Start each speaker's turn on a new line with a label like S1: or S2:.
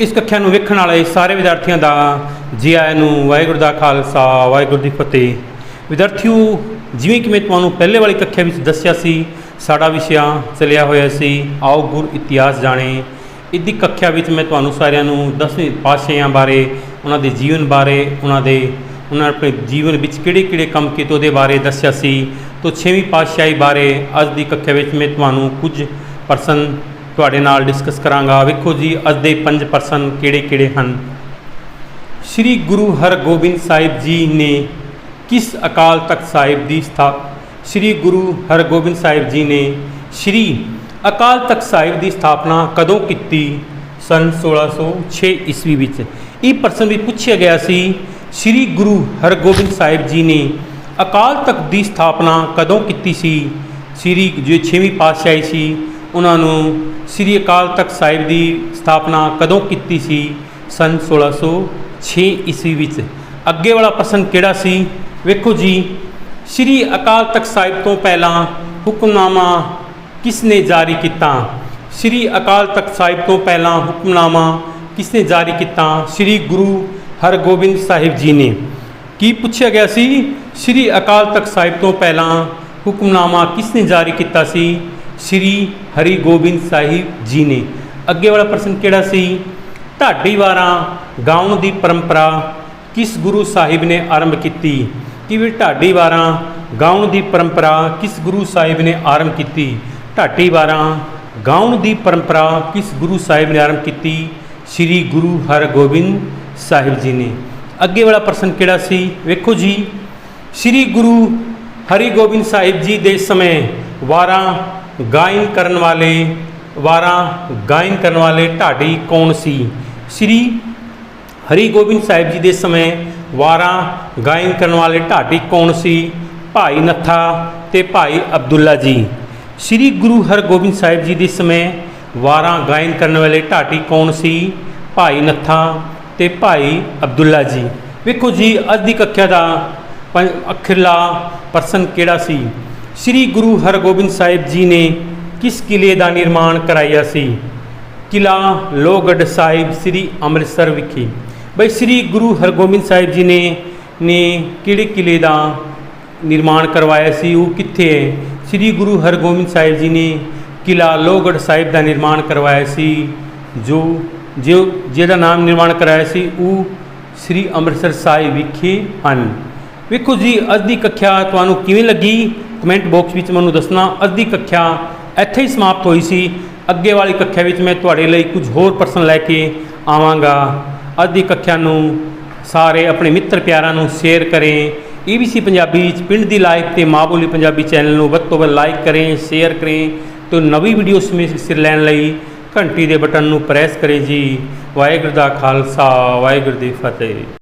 S1: ਇਸ ਕੱਖਿਆ ਨੂੰ ਵੇਖਣ ਵਾਲੇ ਸਾਰੇ ਵਿਦਿਆਰਥੀਆਂ ਦਾ ਜੀ ਆਇਆਂ ਨੂੰ ਵਾਹਿਗੁਰੂ ਦਾ ਖਾਲਸਾ, ਵਾਹਿਗੁਰੂ ਦੀ ਫਤਿਹ। ਵਿਦਿਆਰਥੀਓ, ਜਿਵੇਂ ਕਿ ਮੈਂ ਤੁਹਾਨੂੰ ਪਹਿਲੇ ਵਾਲੀ ਕੱਖਿਆ ਵਿੱਚ ਦੱਸਿਆ ਸੀ, ਸਾਡਾ ਵਿਸ਼ਾ ਚੱਲਿਆ ਹੋਇਆ ਸੀ, ਆਓ ਗੁਰ ਇਤਿਹਾਸ ਜਾਣੇ। ਇਹਦੀ ਕੱਖਿਆ ਵਿੱਚ ਮੈਂ ਤੁਹਾਨੂੰ ਸਾਰਿਆਂ ਨੂੰ ਦਸਵੇਂ ਪਾਤਸ਼ਾਹਾਂ ਬਾਰੇ, ਉਹਨਾਂ ਦੇ ਜੀਵਨ ਬਾਰੇ, ਉਹਨਾਂ ਦੇ, ਉਹਨਾਂ ਆਪਣੇ ਜੀਵਨ ਵਿੱਚ ਕਿਹੜੇ ਕਿਹੜੇ ਕੰਮ ਕੀਤੇ, ਉਹਦੇ ਬਾਰੇ ਦੱਸਿਆ ਸੀ। ਤੋਂ ਛੇਵੀਂ ਪਾਤਸ਼ਾਹੀ ਬਾਰੇ ਅੱਜ ਦੀ ਕੱਖਿਆ ਵਿੱਚ ਮੈਂ ਤੁਹਾਨੂੰ ਕੁਝ ਪਰਸਨ ਤੁਹਾਡੇ ਨਾਲ ਡਿਸਕਸ ਕਰਾਂਗਾ। ਵੇਖੋ ਜੀ, ਅੱਜ ਦੇ ਪੰਜ ਪਰਸਨ ਕਿਹੜੇ ਕਿਹੜੇ ਹਨ? ਸ੍ਰੀ ਗੁਰੂ ਹਰਗੋਬਿੰਦ ਸਾਹਿਬ ਜੀ ਨੇ ਕਿਸ ਅਕਾਲ ਤਖਤ ਸਾਹਿਬ ਦੀ ਸਥਾਪ ਸ੍ਰੀ ਗੁਰੂ ਹਰਗੋਬਿੰਦ ਸਾਹਿਬ ਜੀ ਨੇ ਸ੍ਰੀ ਅਕਾਲ ਤਖਤ ਸਾਹਿਬ ਦੀ ਸਥਾਪਨਾ ਕਦੋਂ ਕੀਤੀ? ਸਨ 1606 ਈਸਵੀ ਵਿੱਚ। ਇਹ ਪ੍ਰਸ਼ਨ ਵੀ ਪੁੱਛਿਆ ਗਿਆ ਸੀ, ਸ੍ਰੀ ਗੁਰੂ ਹਰਗੋਬਿੰਦ ਸਾਹਿਬ ਜੀ ਨੇ ਅਕਾਲ ਤਖਤ ਦੀ ਸਥਾਪਨਾ ਕਦੋਂ ਕੀਤੀ ਸੀ? ਸ੍ਰੀ, ਜੋ ਛੇਵੀਂ ਪਾਤਸ਼ਾਹੀ ਸੀ ਉਹਨਾਂ ਨੂੰ ਸ੍ਰੀ ਅਕਾਲ ਤਖਤ ਸਾਹਿਬ ਦੀ ਸਥਾਪਨਾ ਕਦੋਂ ਕੀਤੀ ਸੀ? ਸਨ 1606 ਈਸਵੀ ਵਿੱਚ। ਅੱਗੇ ਵਾਲਾ ਪ੍ਰਸ਼ਨ ਕਿਹੜਾ ਸੀ? ਵੇਖੋ ਜੀ, ਸ੍ਰੀ ਅਕਾਲ ਤਖਤ ਸਾਹਿਬ ਤੋਂ ਪਹਿਲਾਂ ਹੁਕਮਨਾਮਾ ਕਿਸ ਨੇ ਜਾਰੀ ਕੀਤਾ? ਸ੍ਰੀ ਅਕਾਲ ਤਖਤ ਸਾਹਿਬ ਤੋਂ ਪਹਿਲਾਂ ਹੁਕਮਨਾਮਾ ਕਿਸ ਨੇ ਜਾਰੀ ਕੀਤਾ? ਸ੍ਰੀ ਗੁਰੂ ਹਰਗੋਬਿੰਦ ਸਾਹਿਬ ਜੀ ਨੇ। ਕੀ ਪੁੱਛਿਆ ਗਿਆ ਸੀ? ਸ੍ਰੀ ਅਕਾਲ ਤਖਤ ਸਾਹਿਬ ਤੋਂ ਪਹਿਲਾਂ ਹੁਕਮਨਾਮਾ ਕਿਸ ਨੇ ਜਾਰੀ ਕੀਤਾ ਸੀ? ਸ੍ਰੀ ਹਰੀ ਗੋਬਿੰਦ ਸਾਹਿਬ ਜੀ ਨੇ। ਅੱਗੇ ਵਾਲਾ ਪ੍ਰਸ਼ਨ ਕਿਹੜਾ ਸੀ? ਢਾਡੀ ਵਾਰਾਂ ਗਾਉਣ ਦੀ ਪਰੰਪਰਾ ਕਿਸ ਗੁਰੂ ਸਾਹਿਬ ਨੇ ਆਰੰਭ ਕੀਤੀ? ਕਿ ਵੀ ਢਾਡੀ ਵਾਰਾਂ ਗਾਉਣ ਦੀ ਪਰੰਪਰਾ ਕਿਸ ਗੁਰੂ ਸਾਹਿਬ ਨੇ ਆਰੰਭ ਕੀਤੀ? ਢਾਡੀ ਵਾਰਾਂ ਗਾਉਣ ਦੀ ਪਰੰਪਰਾ ਕਿਸ ਗੁਰੂ ਸਾਹਿਬ ਨੇ ਆਰੰਭ ਕੀਤੀ? ਸ੍ਰੀ ਗੁਰੂ ਹਰਗੋਬਿੰਦ ਸਾਹਿਬ ਜੀ ਨੇ। ਅੱਗੇ ਵਾਲਾ ਪ੍ਰਸ਼ਨ ਕਿਹੜਾ ਸੀ? ਵੇਖੋ ਜੀ। ਸ੍ਰੀ ਗੁਰੂ ਹਰਿਗੋਬਿੰਦ ਸਾਹਿਬ ਜੀ ਦੇ ਸਮੇਂ ਵਾਰਾਂ ਗਾਇਨ ਕਰਨ ਵਾਲੇ, ਵਾਰਾਂ ਗਾਇਨ ਕਰਨ ਵਾਲੇ ਢਾਡੀ ਕੌਣ ਸੀ? ਸ੍ਰੀ ਹਰਿਗੋਬਿੰਦ ਸਾਹਿਬ ਜੀ ਦੇ ਸਮੇਂ ਵਾਰਾਂ ਗਾਇਨ ਕਰਨ ਵਾਲੇ ਢਾਡੀ ਕੌਣ ਸੀ? ਭਾਈ ਨੱਥਾ ਤੇ ਭਾਈ ਅਬਦੁੱਲਾ ਜੀ। ਸ੍ਰੀ ਗੁਰੂ ਹਰਗੋਬਿੰਦ ਸਾਹਿਬ ਜੀ ਦੇ ਸਮੇਂ ਵਾਰਾਂ ਗਾਇਨ ਕਰਨ ਵਾਲੇ ਢਾਡੀ ਕੌਣ ਸੀ? ਭਾਈ ਨੱਥਾ ਤੇ ਭਾਈ ਅਬਦੁੱਲਾ ਜੀ। ਵੇਖੋ ਜੀ ਅੱਜ ਦੀ ਕੱਖਿਆ ਦਾ ਪੰਜ, ਅਖਿਰਲਾ ਪਰਸਨ ਕਿਹੜਾ ਸੀ? ਸ੍ਰੀ ਗੁਰੂ ਹਰਗੋਬਿੰਦ ਸਾਹਿਬ ਜੀ ਨੇ ਕਿਸ ਕਿਲੇ ਦਾ ਨਿਰਮਾਣ ਕਰਾਇਆ ਸੀ? ਕਿਲਾ ਲੋਹਗੜ੍ਹ ਸਾਹਿਬ, ਸ੍ਰੀ ਅੰਮ੍ਰਿਤਸਰ ਵਿਖੇ। ਬਈ ਸ੍ਰੀ ਗੁਰੂ ਹਰਗੋਬਿੰਦ ਸਾਹਿਬ ਜੀ ਨੇ ਨੇ ਕਿਹੜੇ ਕਿਲੇ ਦਾ ਨਿਰਮਾਣ ਕਰਵਾਇਆ ਸੀ? ਉਹ ਕਿੱਥੇ ਹੈ? ਸ੍ਰੀ ਗੁਰੂ ਹਰਗੋਬਿੰਦ ਸਾਹਿਬ ਜੀ ਨੇ ਕਿਲਾ ਲੋਹਗੜ੍ਹ ਸਾਹਿਬ ਦਾ ਨਿਰਮਾਣ ਕਰਵਾਇਆ ਸੀ। ਜੋ ਜੋ, ਜਿਹਦਾ ਨਾਮ ਨਿਰਮਾਣ ਕਰਾਇਆ ਸੀ, ਉਹ ਸ੍ਰੀ ਅੰਮ੍ਰਿਤਸਰ ਸਾਹਿਬ ਵਿਖੇ ਹਨ। ਵੇਖੋ ਜੀ, ਅੱਜ ਦੀ ਕੱਖਿਆ ਤੁਹਾਨੂੰ ਕਿਵੇਂ ਲੱਗੀ? ਕਮੈਂਟ ਬਾਕਸ ਵਿੱਚ ਮੈਨੂੰ ਦੱਸਣਾ ਅੱਜ ਦੀ ਕੱਖਿਆ ਇੱਥੇ ਹੀ ਸਮਾਪਤ ਹੋਈ ਸੀ। ਅੱਗੇ ਵਾਲੀ ਕੱਖਿਆ ਵਿੱਚ ਮੈਂ ਤੁਹਾਡੇ ਲਈ ਕੁਝ ਹੋਰ ਪ੍ਰਸ਼ਨ ਲੈ ਕੇ ਆਵਾਂਗਾ। ਅੱਜ ਦੀ ਕੱਖਿਆ ਨੂੰ ਸਾਰੇ ਆਪਣੇ ਮਿੱਤਰ ਪਿਆਰਾਂ ਨੂੰ ਸ਼ੇਅਰ ਕਰੇ। ਈਬੀਸੀ ਪੰਜਾਬੀ ਵਿੱਚ ਪਿੰਡ ਦੀ ਲਾਈਵ ਤੇ ਮਾਂ ਬੋਲੀ ਪੰਜਾਬੀ ਚੈਨਲ ਨੂੰ ਵੱਧ ਤੋਂ ਵੱਧ ਲਾਈਕ ਕਰੇ ਸ਼ੇਅਰ ਕਰੇ ਤੇ ਨਵੀਂ ਵੀਡੀਓ ਸਿਰ ਲੈਣ ਲਈ ਘੰਟੀ ਦੇ ਬਟਨ ਨੂੰ ਪ੍ਰੈਸ ਕਰੇ ਜੀ। ਵਾਹਿਗੁਰੂ ਦਾ ਖਾਲਸਾ, ਵਾਹਿਗੁਰੂ ਦੀ ਫਤਿਹ।